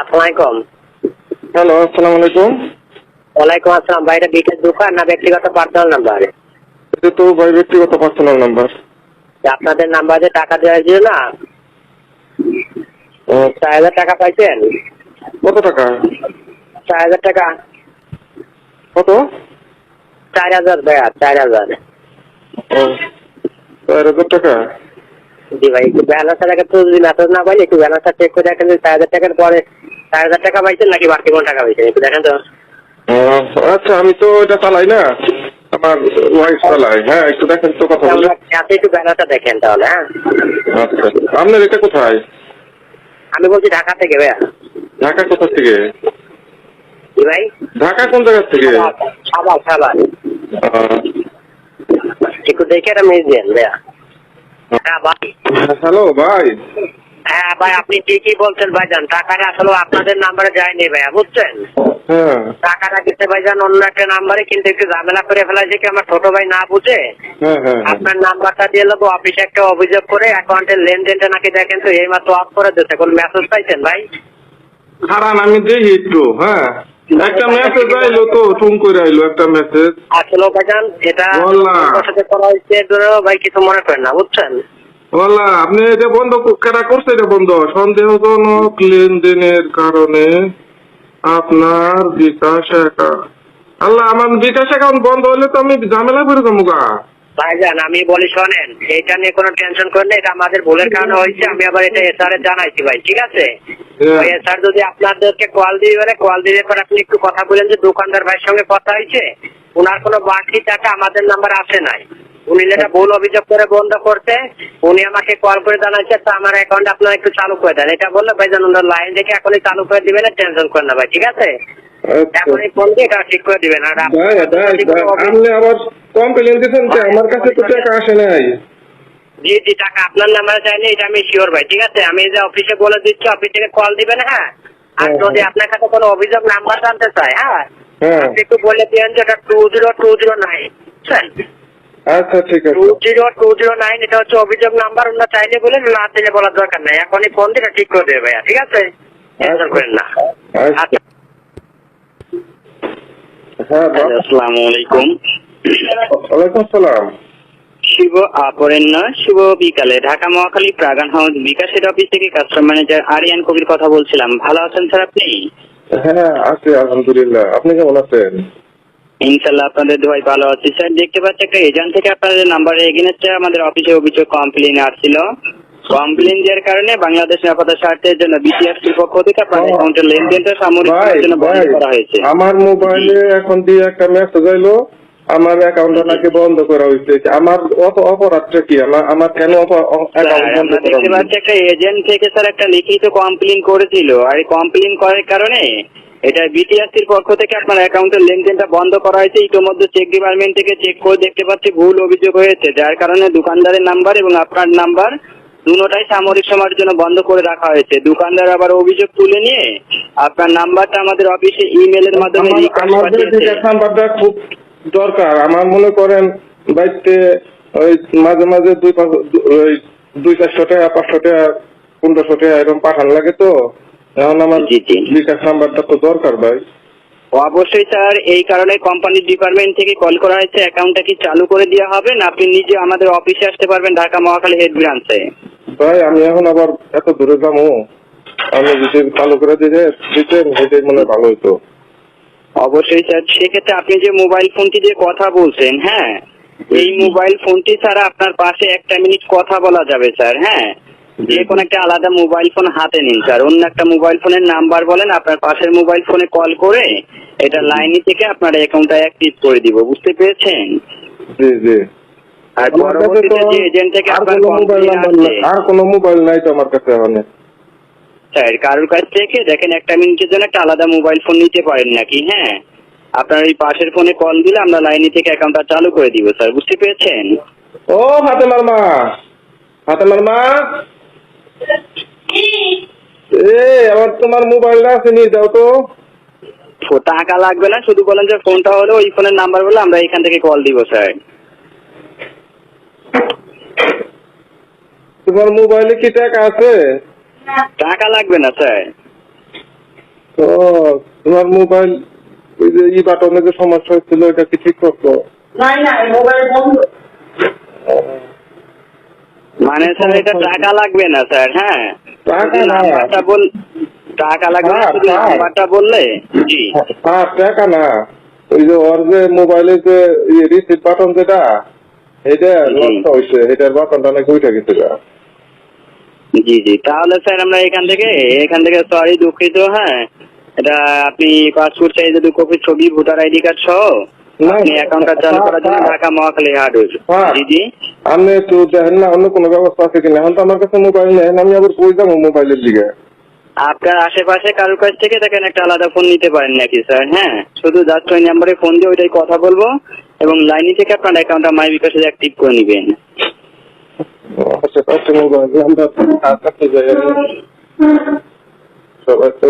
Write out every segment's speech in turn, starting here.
আসসালামাইকুম। হ্যালো আসসালামু আলাইকুম ওয়ালাইকুম আসসালাম। ভাই এটা বিটের দোকান না ব্যক্তিগত পার্সোনাল নাম্বার? এটা তো ভাই ব্যক্তিগত পার্সোনাল নাম্বার। আপনাদের নাম্বারে টাকা দেওয়া হয়েছিল না? চার হাজার টাকা পাইছেন? কত টাকা? চার হাজার টাকা। কত? চার হাজার ভাইয়া চার হাজার। চার হাজার টাকা? জি ভাই একটু ব্যালেন্সটা দেখেন তো যদি মেসেজ না পাইলে একটু ব্যালেন্সটা চেক করে দেখেন চার হাজার টাকার পরে চার হাজার টাকা পাইছেন নাকি বাড়তি কোন টাকা পাইছেন? একটু দেখেন তো। আচ্ছা আমি তো এটা চালাই না আমার ওয়াইফ চালাই হ্যাঁ একটু দেখেন তো কথা বলে। আপনি একটু ব্যালেন্সটা দেখেন তাহলে হ্যাঁ? আচ্ছা আপনার এটা কোথায়? আমি বলছি ঢাকা থেকে ভাইয়া। ঢাকা কোথা থেকে? ভাই। ঢাকা কোন জায়গা থেকে? সাবাল সাবাল একটু দেখে মিস দেন ভাইয়া। হ্যাঁ ভাই হ্যালো ভাই। হ্যাঁ ভাই আপনি ঠিকই বলছেন ভাইজান। টাকাটা আসলে আপনাদের নাম্বারে যায়নি ভাইয়া বুঝছেন? হ্যাঁ। টাকাটা দিতে ভাইজান অন্য একটা নাম্বারে কিন্তু একটু ঝামেলা করে ফেলাইছে কি আমার ছোট ভাই না বুঝে? হ্যাঁ হ্যাঁ হ্যাঁ। আপনার নাম্বারটা দিয়ে নেব অফিসে একটা অভিযোগ করে অ্যাকাউন্টের লেনদেনটা নাকি দেখেন তো এই মাত্র অফ করে দিচ্ছে কোন মেসেজ পাইছেন ভাই? হারান আমি দেখি একটু হ্যাঁ। একটা মেসেজ আইলো তো টুম করে আইলো একটা মেসেজ আসলে এটা। সাথে করা হয়েছে ভাই কিছু মনে করেন না বুঝছেন? বলা আপনি এটা বন্ধ ক- কেটা করছে এটা বন্ধ? সন্দেহজনক লেনদেনের কারণে আপনার বিকাশ অ্যাকাউন্ট আল্লাহ আমার বিকাশ অ্যাকাউন্ট বন্ধ হলে তো আমি ঝামেলা করে যাব গা। ভাইজান আমি বলি শোনেন এইটা নিয়ে কোনো টেনশন করেন এটা আমাদের ভুলের কারণে হয়েছে আমি আবার এটা এসআর জানাইছি ভাই ঠিক আছে? হ্যাঁ। এসআর যদি আপনাদেরকে কল দিয়ে বলে কল দিয়ে পর আপনি একটু কথা বলেন যে দোকানদার ভাইয়ের সঙ্গে কথা হয়েছে ওনার কোনো বাকি টাকা আমাদের নাম্বার আসে নাই। উনি এটা ভুল অভিযোগ করে বন্ধ করতে উনি আমাকে কল করে জানাচ্ছে তা আমার অ্যাকাউন্ট আপনারা একটু চালু করে দেন। এটা বললে ভাইজান ওনার লাইন দেখে এখনই চালু করে দিবেন টেনশন করেন না ভাই ঠিক আছে? আচ্ছা। এখনই ফোন দিয়ে এটা ঠিক করে দিবেন আর ভাই ভাই ভাই, আবার কমপ্লেন দিচ্ছেন যে আমার কাছে তো টাকা আসে নাই। জি জি টাকা আপনার নাম্বারে চাইলে এটা আমি শিওর ভাই ঠিক আছে? আমি যে অফিসে বলে দিচ্ছি অফিস থেকে কল দিবেন হ্যাঁ? আর হ্যাঁ, যদি হ্যাঁ। আপনার কাছে কোনো অভিযোগ নাম্বার জানতে চায় হ্যাঁ? হ্যাঁ। আপনি একটু বলে দিয়েন যে এটা two zero two zero nine আচ্ছা ঠিক টু আছে জিরো টু জিরো নাইন এটা হচ্ছে অভিযোগ নাম্বার ওনার চাইলে বলে না চাইলে বলার দরকার নাই। এখনই ফোন দিয়ে এটা ঠিক করে দেবে ভাইয়া ঠিক আছে? টেনশন করেন না। আচ্ছা। আচ্ছা। হ্যাঁ আসসালামু আলাইকুম। ওয়ালাইকুম শুভ অপরাহ্ন শুভ বিকালে। ঢাকা মহাখালী প্রাগান হাউস বিকাশের অফিস থেকে কাস্টমার ম্যানেজার আরিয়ান কবির কথা বলছিলাম। ভালো আছেন স্যার আপনি? হ্যাঁ আছি আলহামদুলিল্লাহ। আপনি কেমন আছেন? ইনশাল্লাহ আপনাদের দোয়াই ভালো আছি স্যার দেখতে পাচ্ছি একটা এজেন্ট থেকে আপনাদের নাম্বারে এগেনস্টে আমাদের অফিসে অভিযোগ কমপ্লেন আসছিল। কমপ্লেন দেওয়ার কারণে বাংলাদেশ নিরাপত্তা স্বার্থের জন্য বিটিএফসির পক্ষ থেকে আপনার অ্যাকাউন্টের লেনদেনটা সামরিক জন্য বন্ধ করা হয়েছে। আমার মোবাইলে এখন দিয়ে একটা মেসেজ আইলো। আমার অ্যাকাউন্টটা নাকি বন্ধ করা হয়েছে আমার অত অপরাধটা কি? আমার আমার কেন অ্যাকাউন্ট দেখতে পাচ্ছি একটা এজেন্ট থেকে স্যার একটা লিখিত কমপ্লেন করেছিল। আর এই কমপ্লেন করার কারণে এটা বিটিআরসির পক্ষ থেকে আপনার অ্যাকাউন্টের লেনদেনটা বন্ধ করা হয়েছে। ইতিমধ্যে চেক ডিপার্টমেন্ট থেকে চেক করে দেখতে পাচ্ছি ভুল অভিযোগ হয়েছে। যার কারণে দোকানদারের নাম্বার এবং আপনার নাম্বার দুটোটাই সামরিক সময়ের জন্য বন্ধ করে রাখা হয়েছে। দোকানদার আবার অভিযোগ তুলে নিয়ে আপনার নাম্বারটা আমাদের অফিসে ইমেলের মাধ্যমে খুব দরকার। আমার মনে করেন বাড়িতে ওই মাঝে মাঝে দুই পাঁচ ওই দুই চারশো টাকা পাঁচশো টাকা পনেরোশো টাকা এরকম পাঠান লাগে তো। এখন আমার। বিকাশ নাম্বারটা তো দরকার ভাই। অবশ্যই স্যার এই কারণে কোম্পানির ডিপার্টমেন্ট থেকে কল করা হয়েছে। অ্যাকাউন্টটা কি চালু করে দেওয়া হবে না আপনি নিজে আমাদের অফিসে আসতে পারবেন ঢাকা মহাখালী হেড ব্রাঞ্চে ভাই আমি এখন আবার এত দূরে যাব। আমি যদি চালু করে দিতে দিতেন সেটাই মনে হয় ভালো হতো অবশ্যই স্যার। সেক্ষেত্রে আপনি যে মোবাইল ফোনটি দিয়ে কথা বলছেন হ্যাঁ এই মোবাইল ফোনটি ছাড়া আপনার পাশে একটা মিনিট কথা বলা যাবে স্যার হ্যাঁ? যে কোনো একটা আলাদা মোবাইল ফোন হাতে নিন স্যার। অন্য একটা মোবাইল ফোনের নাম্বার বলেন আপনার পাশের মোবাইল ফোনে কল করে এটা লাইনে থেকে আপনার অ্যাকাউন্টটা অ্যাক্টিভ করে দিব বুঝতে পেরেছেন? জি জি। আর পরবর্তীতে যে এজেন্ট থেকে আপনার কোনো মোবাইল আর কোনো নাই তো আমার কাছে এখন। স্যার কারোর কাছ থেকে? দেখেন একটা মিনিটের জন্য একটা আলাদা মোবাইল ফোন নিতে পারেন নাকি? হ্যাঁ। আপনার ওই পাশের ফোনে কল দিলে আমরা লাইনে থেকে অ্যাকাউন্টটা চালু করে দিব স্যার। বুঝতে পেরেছেন? ও ফাতেমার মা ফাতেমার মা এ আমার তোমার মোবাইলটা আছে নিয়ে যাও তো। টাকা লাগবে না শুধু বলেন যে ফোনটা হলো ওই ফোনের নাম্বার বলে আমরা এখান থেকে কল দিব স্যার। তোমার মোবাইলে কি টাকা আছে? টাকা লাগবে না স্যার তো তোমার মোবাইল ওই যে ই বাটনে যে সমস্যা হচ্ছিল এটা কি ঠিক করতো নাই নাই মোবাইল বন্ধ মানে স্যার এটা টাকা লাগবে না স্যার হ্যাঁ টাকা না। নাম্বারটা বল টাকা লাগবে না, হ্যাঁ, শুধু। নাম্বারটা বললে জি হ্যাঁ টাকা না ওই যে ওর যে মোবাইলে যে রিসিভ বাটন যেটা এটা। নষ্ট হয়েছে এটার বাটনটা নাকি উঠে গেছে। জি জি। তাহলে স্যার আমরা এখান থেকে এখান থেকে সরি দুঃখিত হ্যাঁ। এটা আপনি পাসপোর্ট সাইজে দু কপি ছবি ভোটার আইডি কার্ড সহ আপনি অ্যাকাউন্টটা চালু করার জন্য। ঢাকা মহাখালী হ্যাঁ। জি জি। আপনি একটু দেখেন না অন্য কোনো ব্যবস্থা আছে কিনা? এখন তো আমার কাছে মোবাইল নেই আমি আবার কই যাব মোবাইলের দিকে? আপনার আশেপাশে কারোর কাছ থেকে দেখেন একটা আলাদা ফোন নিতে পারেন নাকি স্যার? হ্যাঁ শুধু জাস্ট ওই নাম্বারে ফোন দিয়ে ওইটাই কথা বলব এবং লাইনে থেকে আপনার অ্যাকাউন্টটা মাই বিকাশে অ্যাক্টিভ করে নেবেন। আমরা যাই সবাই তো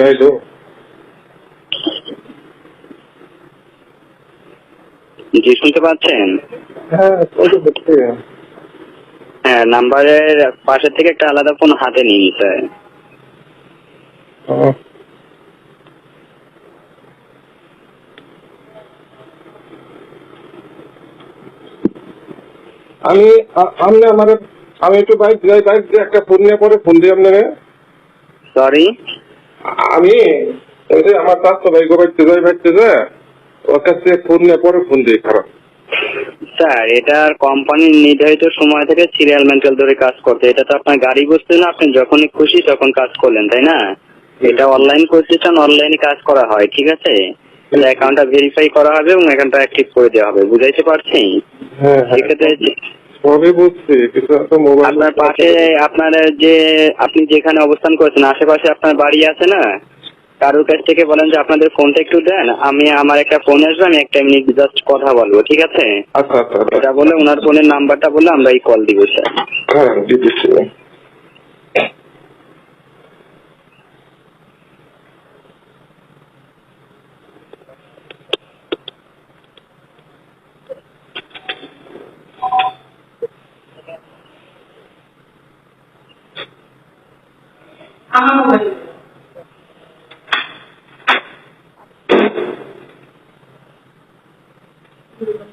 আইলো জি শুনতে পাচ্ছেন হ্যাঁ। হ্যাঁ নাম্বারের পাশে থেকে একটা আলাদা ফোন হাতে নিয়ে স্যার হ্যাঁ। আমি আপনি আমার আমি একটু বাইক যাই বাইক দিয়ে একটা ফোন নিয়ে পরে ফোন দিই আপনাকে। সরি আমি ওই যে আমার চাষ ভাই গো বাইতে যাই বাইতে যায় ওর কাছ ফোন নিয়ে পরে ফোন দিই খারাপ। স্যার এটার কোম্পানির নির্ধারিত সময় থেকে সিরিয়াল মেন্টাল ধরে কাজ করতে। এটা তো আপনার গাড়ি বসতে না আপনি যখনই খুশি তখন কাজ করলেন তাই না? এটা অনলাইন করতে চান অনলাইনে কাজ করা হয় ঠিক আছে? অ্যাকাউন্টটা ভেরিফাই করা হবে এবং অ্যাকাউন্টটা অ্যাক্টিভ করে দেওয়া হবে বুঝাইতে পারছি হ্যাঁ হ্যাঁ। সেক্ষেত্রে যে- সবই বুঝছি কিন্তু একটা মোবাইল আপনার পাশে আপনার যে আপনি যেখানে অবস্থান করেছেন আশেপাশে আপনার বাড়ি আছে না? কারোর কাছ থেকে বলেন যে আপনাদের ফোনটা একটু দেন আমি আমার একটা ফোন আসবে আমি একটা মিনিট জাস্ট কথা বলব ঠিক আছে? আচ্ছা আচ্ছা আচ্ছা। এটা বলে ওনার ফোনের নাম্বারটা বলে আমরা এই কল দিব স্যার হ্যাঁ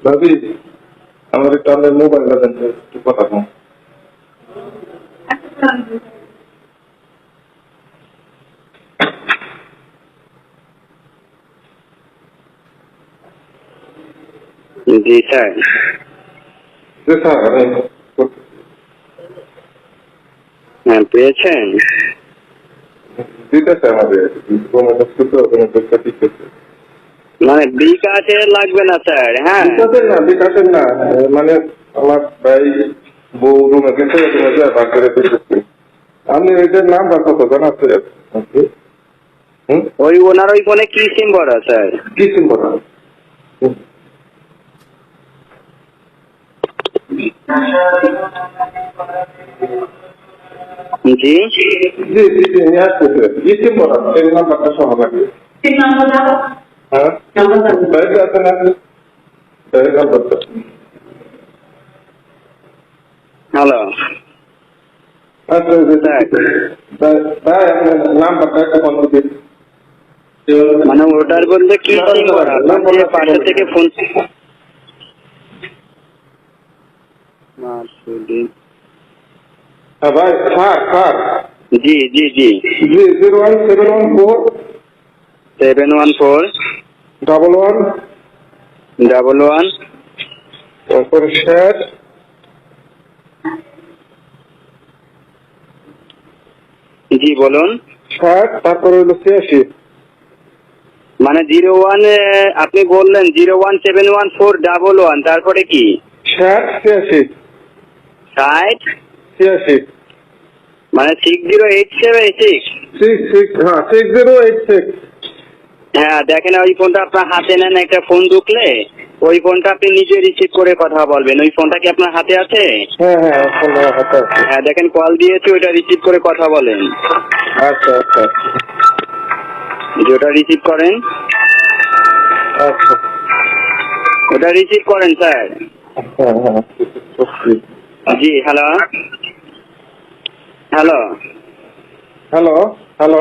ভাবি আমার একটু আপনার মোবাইলটা দেন একটু কথা কম জি স্যার। হ্যাঁ পেয়েছেন? দিতেছে আমাদের। কোনো কিছু পরীক্ষা দিতেছে। মানে বিকাশে লাগবে না স্যার হ্যাঁ। বিকাশের না বিকাশের না। মানে আমার ভাই বউ রুমে গেছে রুমে যায় বার করে আপনি এটার নাম বা কত জানা আছে? ওই ওনার ওই ফোনে কি সিম ভরা স্যার। কি সিম্বল জি। জি জি জি নিয়ে আসতেছে। কি সিম্বল এই নাম্বারটা সহ লাগে। ঠিক নাম্বার দাও নাম্বার দাও বাইরে আছে। না বাইরে নাম্বারটা হ্যালো জি, স্যার। ভাই ভাই আপনার নাম্বারটা একটা বন্ধ দিন মানে ওটার বলতে কি পাশে থেকে ফোন হ্যাঁ ভাই স্যার স্যার। জি জি জি। জি zero one seven one four seven one four double one double one তারপরে ষাট জি বলুন। ষাট তারপরে হলো ছিয়াশি। মানে জিরো ওয়ান আপনি বললেন zero one seven one four double one তারপরে কি? ষাট ছিয়াশি। ষাট? ছিয়াশি। মানে six zero eight seven six six six হ্যাঁ সিক্স জিরো এইট সিক্স হ্যাঁ দেখেন ওই ফোনটা আপনার হাতে নেন একটা ফোন ঢুকলে ওই ফোনটা আপনি নিজে রিসিভ করে কথা বলবেন। ওই ফোনটা কি আপনার হাতে আছে? হ্যাঁ হ্যাঁ এখন হাতে আছে। হ্যাঁ দেখেন কল দিয়েছি ওইটা রিসিভ করে কথা বলেন। আচ্ছা আচ্ছা। যে ওটা রিসিভ করেন। আচ্ছা। ওটা রিসিভ করেন স্যার। হ্যাঁ হ্যাঁ জি হ্যালো। হ্যালো। Hello hello.